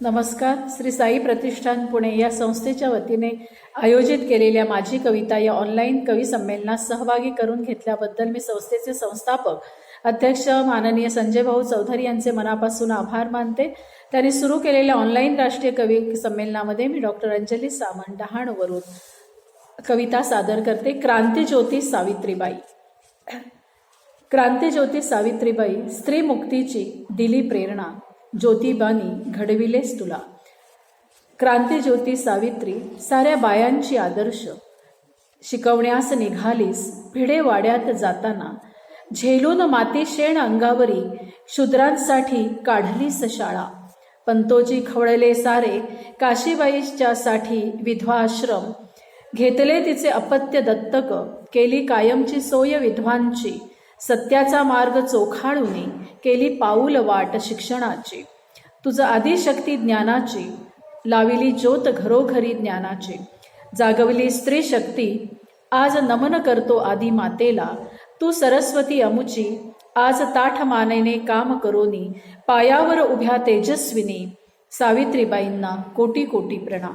नमस्कार. श्री साई प्रतिष्ठान पुणे या संस्थेच्या वतीने आयोजित केलेल्या माझी कविता या ऑनलाईन कवी संमेलनात सहभागी करून घेतल्याबद्दल मी संस्थेचे संस्थापक अध्यक्ष माननीय संजय भाऊ चौधरी यांचे मनापासून आभार मानते. त्यांनी सुरू केलेल्या ऑनलाईन राष्ट्रीय कवी संमेलनामध्ये मी डॉक्टर अंजली सामंत डहाणवरून कविता सादर करते. क्रांतीज्योती सावित्रीबाई. क्रांतीज्योती सावित्रीबाई स्त्री मुक्तीची दिली प्रेरणा. ज्योतिबानी घडविलेस तुला. क्रांतीज्योती सावित्री साऱ्या बायांची आदर्श. शिकवण्यास निघालीस भिडे वाड्यात जाताना. झेलून माती शेण अंगावरी शूद्रांसाठी काढलीस शाळा. पंतोजी खवळले सारे काशीबाईच्या साठी विधवा आश्रम. घेतले तिचे अपत्य दत्तक केली कायमची सोय विधवांची. सत्याचा मार्ग चोखाळूने केली पाऊल वाट शिक्षणाची. तुझं आदिशक्ती ज्ञानाची लाविली ज्योत घरोघरी ज्ञानाची. जागवली स्त्री शक्ती आज नमन करतो आदी मातेला. तू सरस्वती अमुची आज ताठ मानेने काम करोनी. पायावर उभ्या तेजस्विनी सावित्रीबाईंना कोटी कोटी प्रणाम.